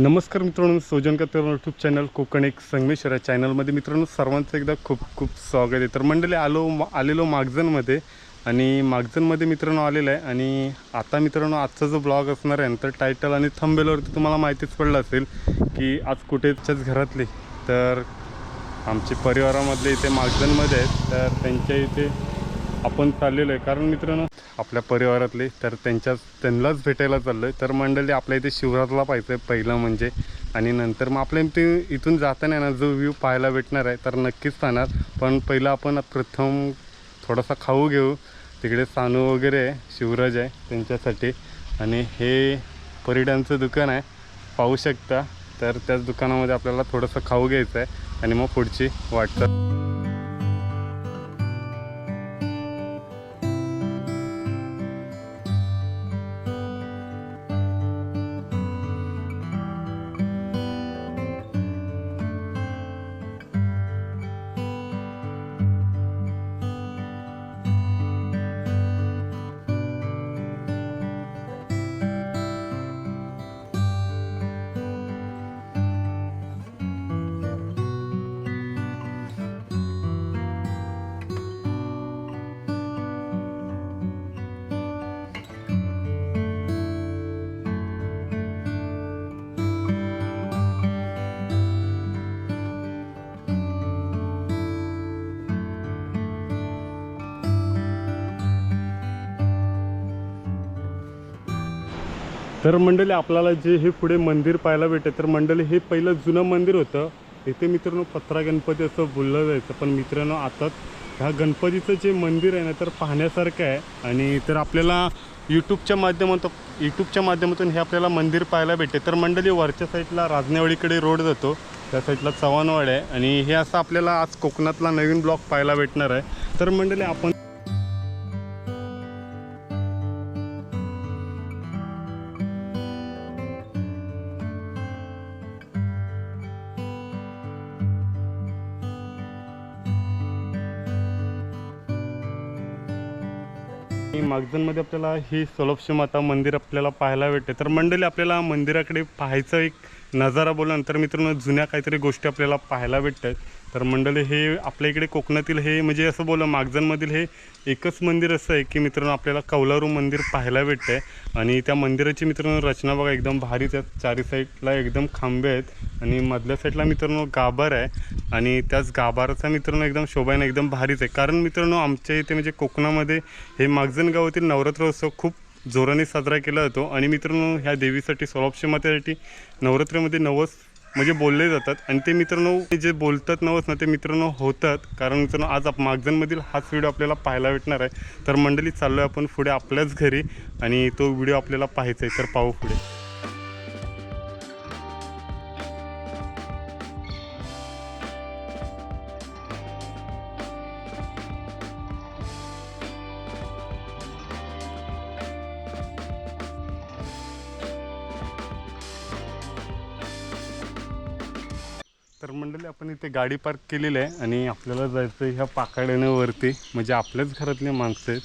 नमस्कार मित्रांनो सोजन कत्तर यूट्यूब चॅनल कोकण एक संगमेश्वर या चॅनलमध्ये मित्रांनो सर्वांचं एकदा खूप खूप स्वागत आहे. तर मंडळी आलो आलेलो मागजनमध्ये आणि मागजनमध्ये मित्रांनो आलेलं आहे आणि आता मित्रांनो आजचा जो ब्लॉग असणार आहे ना, तर टायटल आणि थंबेलवरती तुम्हाला माहितीच पडलं असेल की आज कुठेच्याच घरातले. तर आमचे परिवारामधले इथे मागजनमध्ये आहेत तर त्यांच्या इथे आपण चाललेलो आहे. कारण मित्रांनो आपल्या परिवारातले तर त्यांच्याच त्यांनाच भेटायला चाललो आहे तर मंडळी आपल्या इथे शिवरातला पाहिजे पहिलं म्हणजे. आणि नंतर मग आपल्या इथे इथून जाताना ना जो व्ह्यू पाहायला भेटणार आहे तर नक्कीच पाहणार. पण पहिलं आपण प्रथम थोडासा खाऊ घेऊ. तिकडे सानू वगैरे आहे शिवराज आहे त्यांच्यासाठी. आणि हे परिडांचं दुकान आहे. पाहू शकता. तर त्याच दुकानामध्ये आपल्याला थोडंसं खाऊ घ्यायचं आहे आणि मग पुढची वाटचाल. तर मंडळी आपल्याला जे हे पुढे मंदिर पाहायला भेटते तर मंडळी हे पहिलं जुनं मंदिर होतं. इथे मित्रांनो पत्रा गणपती असं बोललं जायचं पण मित्रांनो आता ह्या गणपतीचं जे मंदिर आहे ना तर पाहण्यासारखं आहे. आणि तर आपल्याला यूट्यूबच्या माध्यमातून यूट्यूबच्या माध्यमातून हे आपल्याला मंदिर पाहायला भेटते. तर मंडळी वरच्या साईडला राजनेवाडीकडे रोड जातो. त्या साईडला चव्हाणवाड आहे. आणि हे असं आपल्याला आज कोकणातला नवीन ब्लॉक पाहायला भेटणार आहे. तर मंडळी आपण आणि आपल्याला ही सोलपशी माता मंदिर आपल्याला पाहायला भेटते. तर मंडळी आपल्याला मंदिराकडे पाहायचं एक नजारा बोलल्यानंतर मित्रांनो जुन्या काहीतरी गोष्टी आपल्याला पाहायला भेटतात. तर मंडळी हे आपल्या इकडे कोकणातील हे म्हणजे असं बोला मागजनमधील हे एकच मंदिर असं आहे की मित्रांनो आपल्याला कौलारू मंदिर पाहायला भेटतं आहे आणि त्या मंदिराची मित्रांनो रचना बघा एकदम भारीच आहेत चारी साईडला एकदम खांबे आहेत आणि मधल्या साईडला मित्रांनो गाभार आहे. आणि त्याच गाभाराचा मित्रांनो एकदम शोभायनं एकदम भारीच आहे. कारण मित्रांनो आमच्या इथे म्हणजे कोकणामध्ये हे मागजन गावातील नवरात्रोत्सव खूप जोराने साजरा केला जातो. आणि मित्रांनो ह्या देवीसाठी सोलापशी मातेसाठी नवरात्रीमध्ये नवस म्हणजे बोलले जातात. आणि ते मित्रांनो जे बोलतात नवस ना ते मित्रांनो होतात. कारण मित्रांनो आज आप मागजनमधील हाच व्हिडिओ आपल्याला पाहायला भेटणार आहे. तर मंडळी चाललो आहे आपण पुढे आपल्याच घरी. आणि तो व्हिडिओ आपल्याला पाहायचा आहे तर पाहू पुढे. तर मंडळी आपण इथे गाडी पार्क केलेली आहे आणि आपल्याला जायचं आहे ह्या पाकाड्यानं वरती म्हणजे आपल्याच घरातले माणसं आहेत.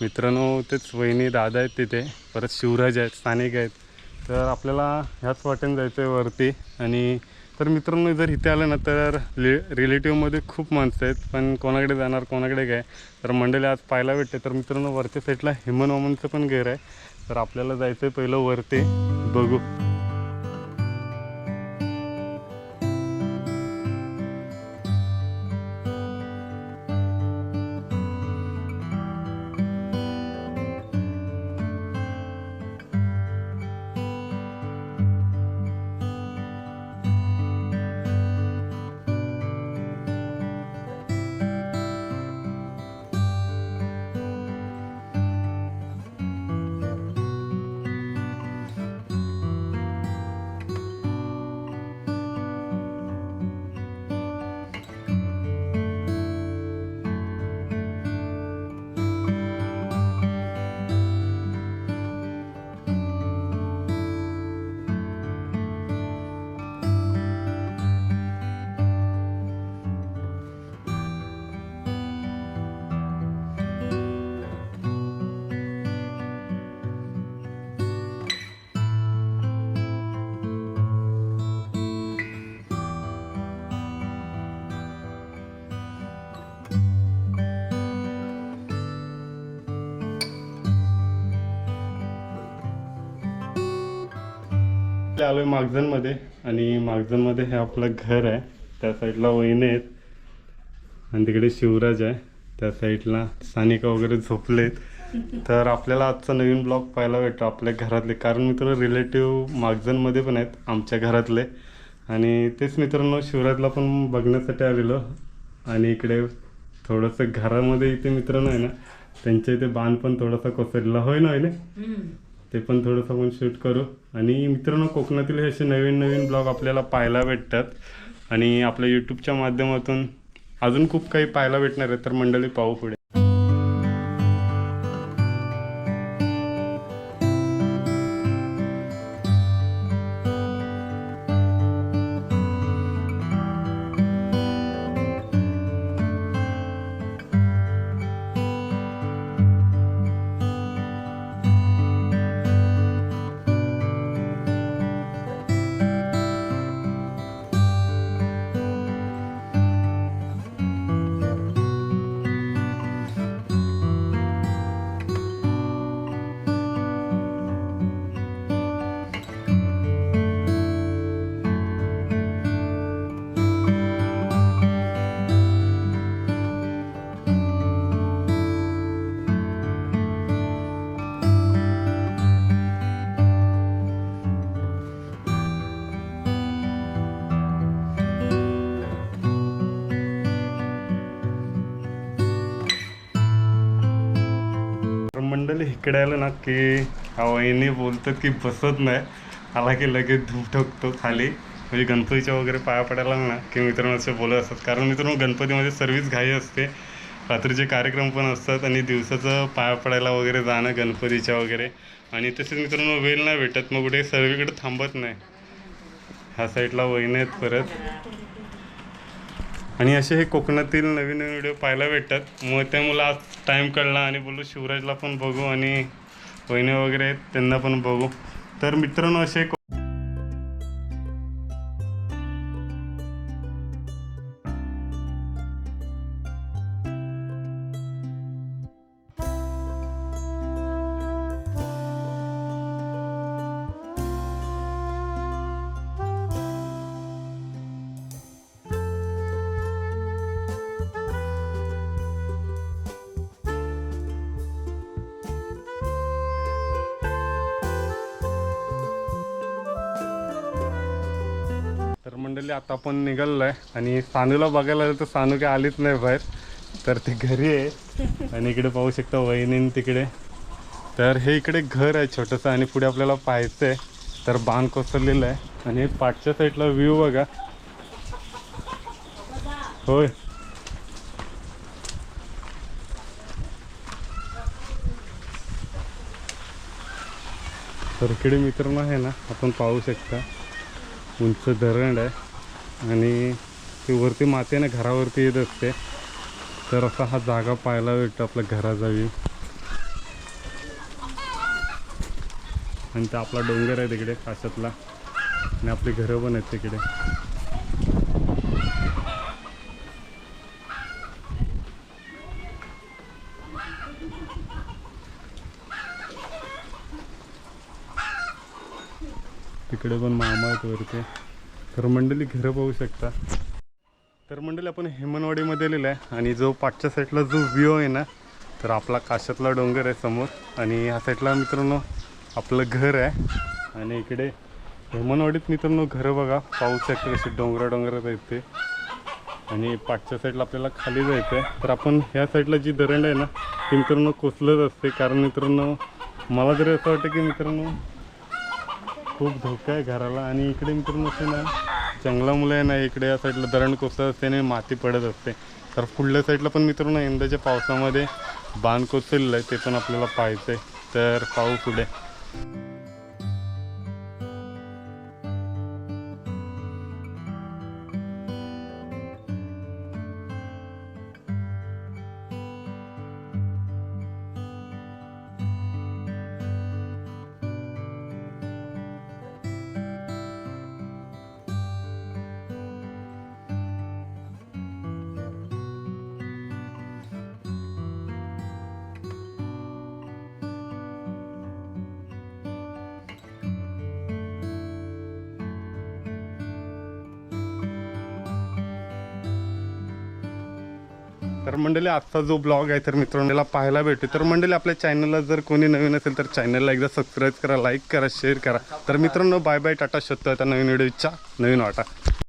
मित्रांनो तेच वहिनी दादा आहेत तिथे. परत शिवराज आहेत स्थानिक आहेत. तर आपल्याला ह्याच वाटेने जायचं आहे वरती. आणि तर मित्रांनो जर इथे आलं ना तर ले रिलेटिव्हमध्ये खूप माणसं आहेत. पण कोणाकडे जाणार कोणाकडे काय? तर मंडळी आज पाहायला भेटते. तर मित्रांनो वरच्या साईडला हेमन वमनचं पण घर आहे. तर आपल्याला जायचं आहे पहिलं वरती. बघू. आलो आहे मागजनमध्ये आणि मागजनमध्ये हे आपलं घर आहे. त्या साईडला वहिने आहेत. आणि तिकडे शिवराज आहे. त्या साईडला सानिका वगैरे झोपलेत. तर आपल्याला आजचा नवीन ब्लॉग पाहायला भेटतो आपल्या घरातले. कारण मित्र रिलेटिव्ह मागजनमध्ये पण आहेत आमच्या घरातले. आणि तेच मित्रांनो शिवराजला पण बघण्यासाठी आलेलो. आणि इकडे थोडंसं घरामध्ये इथे मित्रांनो आहे ना त्यांच्या इथे बाण पण थोडासा कोसळला होय ना होईल ते पण थोडंसं आपण शूट करू. आणि मित्रांनो कोकणातील हे असे नवीन नवीन ब्लॉग आपल्याला पाहायला भेटतात. आणि आपल्या यूट्यूबच्या माध्यमातून अजून खूप काही पाहायला भेटणार आहे तर मंडळी पाहू पुढे. तर इकडे आलं ना की हा वहिनी बोलतात की बसत नाही. आला की लगेच धूप ठोकतो खाली. म्हणजे गणपतीच्या वगैरे पाया पडायला ना की मित्रांनो असे बोलत असतात. कारण मित्रांनो गणपतीमध्ये सर्वच घाई असते. रात्रीचे कार्यक्रम पण असतात आणि दिवसाचं पाया पडायला वगैरे जाणं गणपतीच्या वगैरे. आणि तसेच मित्रांनो वेळ नाही भेटत. मग कुठे सर्वीकडे थांबत नाही. ह्या साईडला वहिनी आहेत परत. आणि असे हे कोकणातील नवीन नवीन व्हिडिओ पाहायला भेटतात. मग त्यामुळे आज टाईम कळला आणि बोललो शिवराजला पण बघू आणि बहिणी वगैरे आहेत त्यांना पण बघू. तर मित्रांनो असे मंडळी आता आपण निघालो आहे आणि सानूला बघायला आलं तर सानू काही आलीच नाही बाहेर. तर ते घरी आहे. आणि इकडे पाहू शकता वहिनी तिकडे. तर हे इकडे घर आहे छोटंसं आणि पुढे आपल्याला पाहायचं आहे. तर बाण कोसळलेलं आहे. आणि पाठच्या साईडला व्ह्यू बघा. होय. तर इकडे मित्रांनो आहे ना आपण पाहू शकता. उंच धरण आहे. आणि ती वरती माती आहे ना घरावरती येत असते. तर असा हा जागा पाहायला भेटतो आपल्या घराजावी आणि ते आपला डोंगर आहे तिकडे काशातला आणि आपली घरं पण आहेत तिकडे. तिकडे पण मामा आहेत वरती तर मंडळी घरं पाहू शकता. तर मंडळी आपण हेमनवाडीमध्ये आलेलं आहे आणि जो पाठच्या साईडला जो व्ह्यू आहे ना तर आपला काशातला डोंगर आहे समोर. आणि ह्या साईडला मित्रांनो आपलं घर आहे. आणि इकडे हेमनवाडीत मित्रांनो घरं बघा पाहू शकता कशी डोंगरा डोंगरात आहेत ते. आणि पाठच्या साईडला आपल्याला खाली जायचं आहे. तर आपण ह्या साईडला जी दरंड आहे ना ती मित्रांनो कोसलत असते. कारण मित्रांनो मला जरी असं वाटतं की मित्रांनो खूप धोका आहे घराला. आणि इकडे मित्रांनो असे ना जंगलामुळे आहे ना इकडे या साईडला धरण कोसळत असते आणि माती पडत असते. तर पुढल्या साईडला पण मित्रांनो यंदाच्या पावसामध्ये बांध कोसळलेलं आहे ते पण आपल्याला पाहायचं आहे तर पाहू पुढे. तर मंडळी आजचा जो ब्लॉग आहे तर मित्रांनो पाहायला भेटतो तर मंडळी आपल्या चॅनलला जर कोणी नवीन असेल तर चॅनलला एकदा सबस्क्राईब करा लाईक करा शेअर करा. तर मित्रांनो बाय बाय टाटा शोधतो आता नवीन व्हिडिओच्या नवीन वाटा.